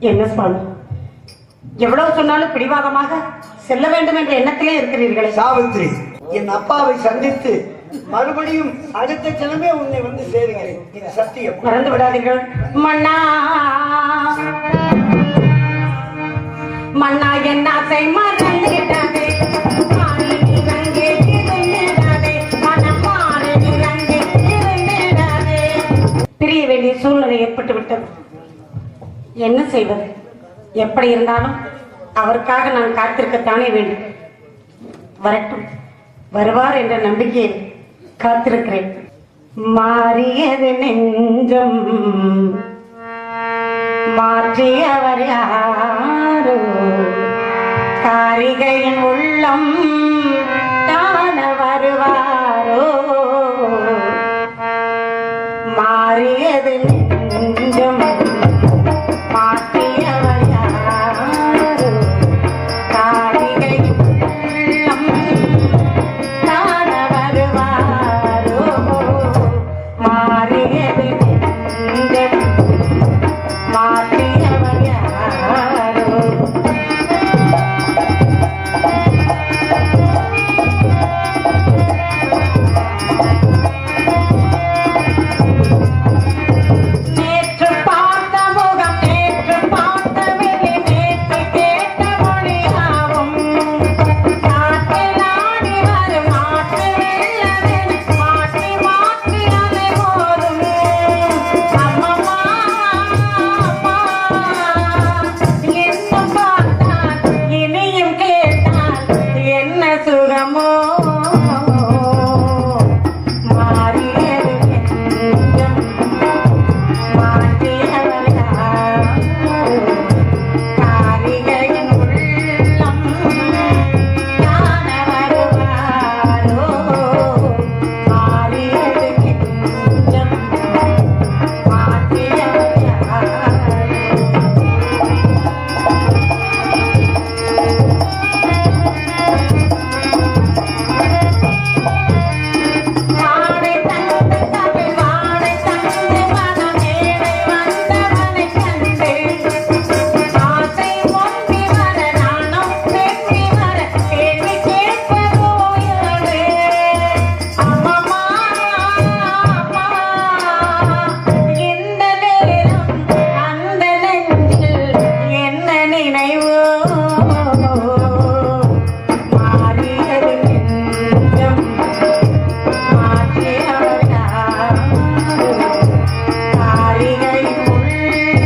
என்ன சுவாமி எவ்வளவு சொன்னாலும் பிடிவாதமாக செல்ல வேண்டும் என்ற எண்ணத்திலே இருக்கிறீர்களே. சாவித்ரி என் அப்பாவை சந்தித்து மறுபடியும் அடுத்த கிழமை உன்னை வந்து சேருகிறேன். இது சத்தியம். மறந்து விடாதீர்கள். மன்னா மன்னா என் ஆசை மறந்து விடாதே மாறி நீ அங்கே இருந்திடாதே. மனம் மாறி நீ அங்கே இருந்திடாதே. பிரிய வேண்டிய சூழ்நிலை ஏற்பட்டு விட்டது என்ன செய்வது? எப்படி இருந்தாலும் அவருக்காக நான் காத்திருக்கத்தானே வேண்டும். வரட்டும். வருவார் என்ற நம்பிக்கையை காத்திருக்கிறேன். மாறியது நெஞ்சம். மாற்றியவர் யாரோ? காரிகையின் உள்ளம் தான வருவாரோ? மாறியது நெஞ்சம்.